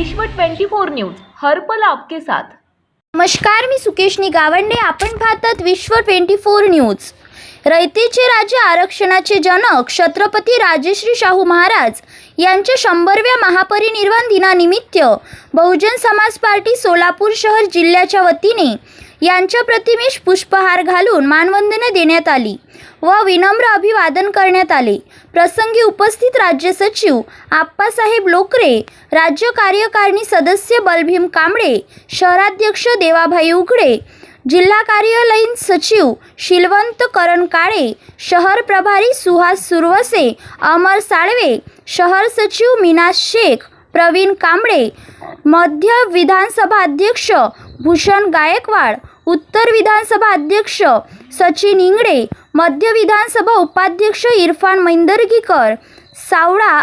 विश्व 24 न्यूज हरपल आपके साथ. नमस्कार मी सुकेशनी गावंडे. आपण पाहतात विश्व ट्वेंटी फोर न्यूज. रयतेचे राजे आरक्षणाचे जनक छत्रपती राजेश्री शाहू महाराज यांच्या शंभरव्या महापरिनिर्वाण दिनानिमित्त बहुजन समाज पार्टी सोलापूर शहर जिल्ह्याच्या वतीने यांच्या प्रतिमेस पुष्पहार घालून मानवंदना देण्यात आली व विनम्र अभिवादन करण्यात आले. प्रसंगी उपस्थित राज्य सचिव आप्पासाहेब लोकरे राज्य कार्यकारिणी सदस्य बलभीम कांबळे शहराध्यक्ष देवाभाई उघडे जिल्हा कार्यालयीन सचिव शिलवंत करण काळे शहर प्रभारी सुहास सुरवसे अमर साळवे शहर सचिव मीना शेख प्रवीण कांबळे मध्य विधानसभा अध्यक्ष भूषण गायकवाड उत्तर विधानसभा अध्यक्ष सचिन इंगडे मध्य विधानसभा उपाध्यक्ष इरफान मैंदर्गीकर सावळा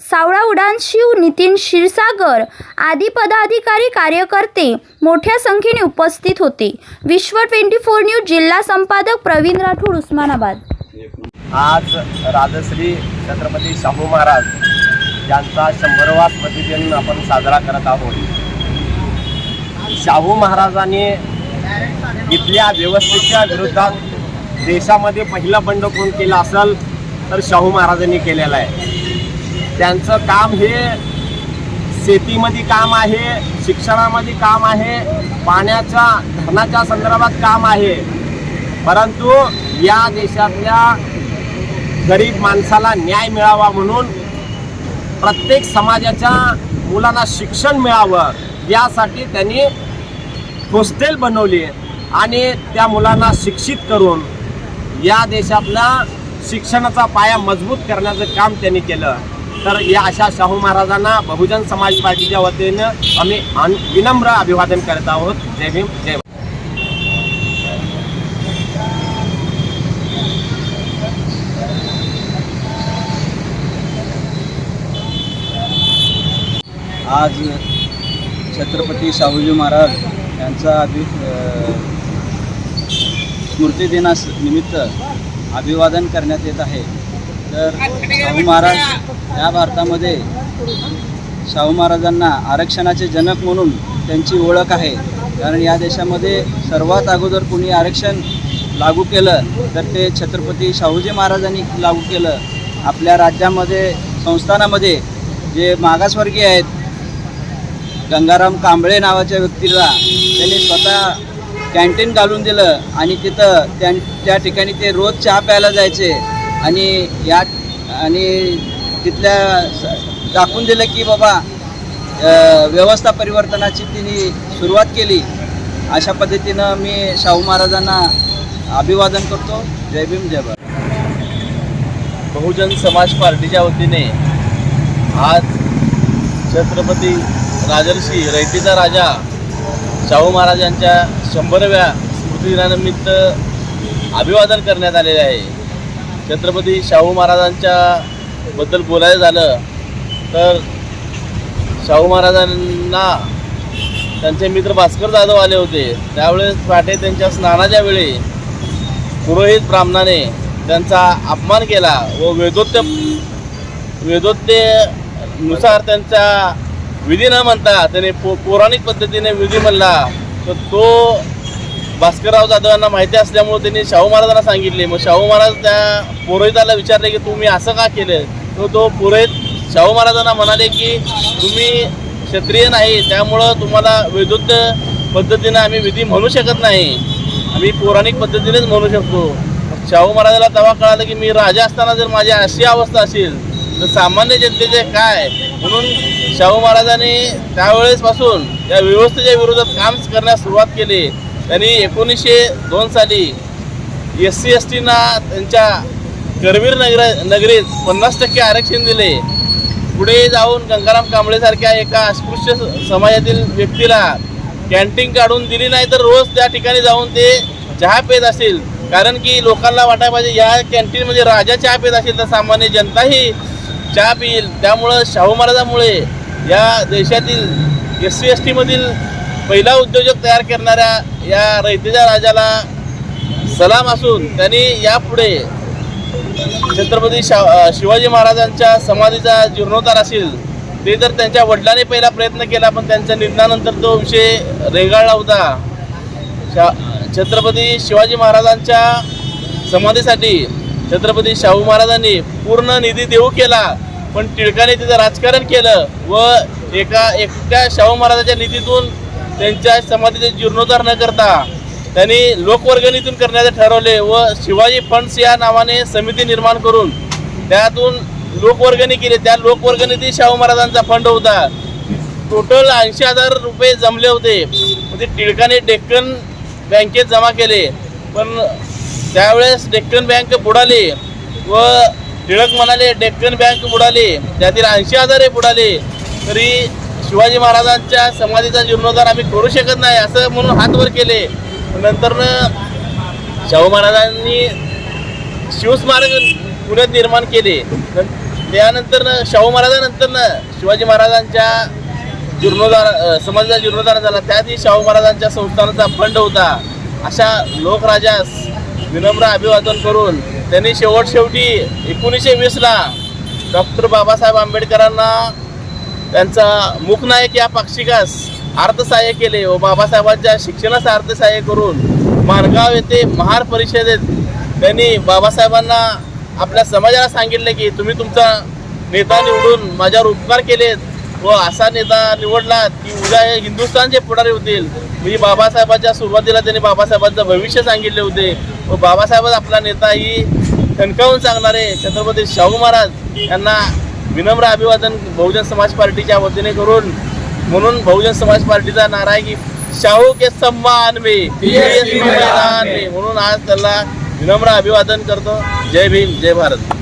सावळा उडानशिव नितीन क्षीरसागर आदी पदाधिकारी कार्यकर्ते मोठ्या संख्येने उपस्थित होते. विश्व ट्वेंटी फोर न्यूज जिल्हा संपादक प्रवीण राठोड उस्मानाबाद. आज राजश्री छत्रपती शाहू महाराज यांचा शंभरवा स्मृतिदिन आपण साजरा करत आहोत. शाहू महाराजांनी इथल्या व्यवस्थेच्या विरोधात देशामध्ये पहिलं बंड कोण केलं असेल तर शाहू महाराजांनी केलेलं आहे. त्यांचं काम हे शेतीमध्ये काम आहे शिक्षणामध्ये काम आहे पाण्याच्या धरणाच्या संदर्भात काम आहे. परंतु या देशातल्या गरीब माणसाला न्याय मिळावा म्हणून प्रत्येक समाजाच्या मुलांना शिक्षण मिळावं यासाठी त्यांनी हॉस्टेल बनवली आणि त्या मुलांना शिक्षित करून या देशातला शिक्षणाचा पाया मजबूत करण्याचं काम त्यांनी केलं. तर या अशा शाहू महाराजांना बहुजन समाज पार्टीच्या वतीनं आम्ही अन- विनम्र अभिवादन करत आहोत. जय भीम जय आज छत्रपती शाहूजी महाराज यांचा अभि स्मृती स्मृतिदिनास निमित्त अभिवादन करण्यात येत आहे. तर शाहू महाराज या भारतामध्ये शाहू महाराजांना आरक्षणाचे जनक म्हणून त्यांची ओळख आहे. कारण या देशामध्ये सर्वात अगोदर कोणी आरक्षण लागू केलं तर ते छत्रपती शाहूजी महाराजांनी लागू केलं. आपल्या राज्यामध्ये संस्थानामध्ये जे मागासवर्गीय आहेत गंगाराम कांबळे नावाच्या व्यक्तीला त्यांनी स्वतः कॅन्टीन घालून दिलं आणि तिथं त्या त्या ठिकाणी ते रोज चहा प्यायला जायचे. आणि या आणि तिथल्या दाखवून दिलं की बाबा व्यवस्था परिवर्तनाची तिने सुरुवात केली. अशा पद्धतीनं मी शाहू महाराजांना अभिवादन करतो. जय भीम जय भारत. बहुजन समाज पार्टीच्या वतीने आज छत्रपती राजर्षी रयतीचा राजा शाहू महाराज यांच्या शंभरव्या स्मृतिदिनानिमित्त अभिवादन करण्यात आलेले आहे. छत्रपती शाहू महाराजांच्या बद्दल बोलायचं झालं तर शाहू महाराजांना त्यांचे मित्र भास्कर जाधव आले होते. त्यावेळेस पहाटे त्यांच्या स्नानाच्या वेळी पुरोहित ब्राह्मणाने त्यांचा अपमान केला व वेदोत्य वेदोत्यनुसार त्यांच्या विधी न म्हणता त्याने पो पौराणिक पद्धतीने विधी म्हणला तर तो भास्करराव जाधवांना माहिती असल्यामुळे त्यांनी शाहू महाराजांना सांगितले. मग शाहू महाराज त्या पुरोहिताला विचारले की तुम्ही असं का केलं तर तो पुरोहित शाहू महाराजांना म्हणाले की तुम्ही क्षत्रिय नाही त्यामुळं तुम्हाला विद्युत पद्धतीनं आम्ही विधी म्हणू शकत नाही. आम्ही पौराणिक पद्धतीनेच म्हणू शकतो. शाहू महाराजाला तेव्हा कळालं की मी राजा असताना जर माझी अशी अवस्था असेल तर सामान्य जनतेचे काय? म्हणून शाहू महाराजांनी त्यावेळेसपासून या व्यवस्थेच्या विरोधात काम करण्यास सुरुवात केली. त्यांनी एकोणीसशे दोन साली एस सी एस टीना त्यांच्या करवीर नगर नगरीत पन्नास टक्के आरक्षण दिले. पुढे जाऊन गंगाराम कांबळेसारख्या एका अस्पृश्य स- समाजातील व्यक्तीला कॅन्टीन काढून दिली नाही तर रोज त्या ठिकाणी जाऊन ते चहा पेत असेल कारण की लोकांना वाटायला पाहिजे या कॅन्टीनमध्ये राजा चहा पेत असेल तर सामान्य जनताही चहा पिईल. त्यामुळं शाहू महाराजांमुळे या देशातील एस सी एस टीमधील पहिला उद्योजक तयार करणाऱ्या या रयतेच्या राजाला सलाम असून त्यांनी यापुढे छत्रपती शा शिवाजी महाराजांच्या समाधीचा जीर्णोद्धार असेल ते तर त्यांच्या वडिलांनी पहिला प्रयत्न केला पण त्यांच्या निधनानंतर तो विषय रेगाळला होता. शा छत्रपती शिवाजी महाराजांच्या समाधीसाठी छत्रपती शाहू महाराजांनी पूर्ण निधी देऊ केला पण टिळकाने तिथं राजकारण केलं व एका एकट्या शाहू महाराजांच्या निधीतून त्यांच्या समाधीचे जीर्णोद्धार न करता त्यांनी लोकवर्गणीतून करण्याचे ठरवले व शिवाजी फंड्स या नावाने समिती निर्माण करून त्यातून लोकवर्गणी केली. त्या लोकवर्गणीतही शाहू महाराजांचा फंड होता. टोटल ऐंशी हजार रुपये जमले होते. म्हणजे ते टिळकाने डेक्कन बँकेत जमा केले. पण त्यावेळेस डेक्कन बँक बुडाली व टिळक म्हणाले डेक्कन बँक बुडाली त्यातील ऐंशी हजार बुडाले तरी शिवाजी महाराजांच्या समाधीचा जीर्णोद्धार आम्ही करू शकत नाही असं म्हणून हातवर केले. नंतरनं शाहू महाराजांनी शिवस्मारक पुण्यात निर्माण केले. नं- त्यानंतरनं शाहू महाराजानंतरनं शिवाजी महाराजांच्या जीर्णोद्धार समाजाचा जीर्णोद्धार झाला. त्यातही शाहू महाराजांच्या संस्थानाचा फंड होता. अशा लोकराजास विनम्र अभिवादन करून त्यांनी शेवट शेवटी एकोणीसशे वीसला डॉक्टर बाबासाहेब आंबेडकरांना त्यांचा मुखनायक या पाक्षिकास अर्थसहाय्य केले व बाबासाहेबांच्या शिक्षणास अर्थसहाय्य करून माणगाव येथे महार परिषदेत त्यांनी बाबासाहेबांना आपल्या समाजाला सांगितले की तुम्ही तुमचा नेता निवडून माझ्यावर उपकार केलेत. व असा नेता निवडला की उद्या हे हिंदुस्थानचे पुढारी होतील. म्हणजे बाबासाहेबांच्या सुरुवातीला त्यांनी बाबासाहेबांचं भविष्य सांगितले होते. व बाबासाहेबच आपला नेता ही ठणकावून सांगणारे छत्रपती शाहू महाराज यांना विनम्र अभिवादन बहुजन समाज पार्टीच्या वतीने करून म्हणून बहुजन समाज पार्टीचा नारा आहे की शाहू के सम्मान मे म्हणून आज त्याला विनम्र अभिवादन करतो. जय भीम जय भारत.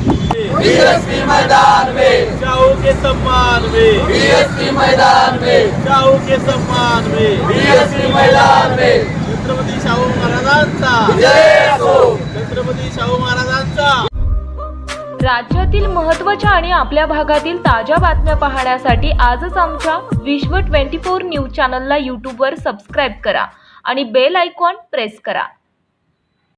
शाहू के सम्मान में। बीएसपी मैदान में। शाहू के सम्मान में। बीएसपी मैदान में। छत्रपती शाहू महाराजांचा। छत्रपती शाहू महाराजांचा। राज्यातील महत्त्वाच्या आणि आपल्या भागातील ताज्या बातम्या पाहण्यासाठी आजच आमच्या विश्व 24 न्यूज चॅनलला यूट्यूबवर सबस्क्राईब करा आणि बेल आयकॉन प्रेस करा.